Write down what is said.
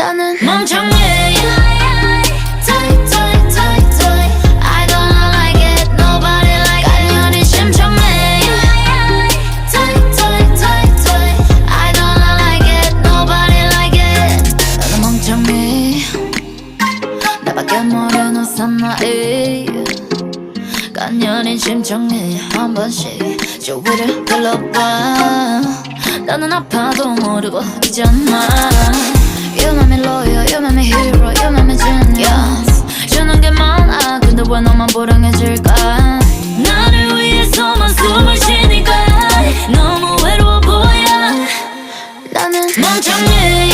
나는. 멍청해. 간연히 심청해. 한 번씩 주위를 둘러봐. 나는 아파도 모르고 잊었나. You know me loyal, you know me hero, you know me genius 주는 게 많아 근데 왜 너만 불행해질까 나를 위해서만 숨을 쉬니까 너무 외로워 보여 나는 멍청해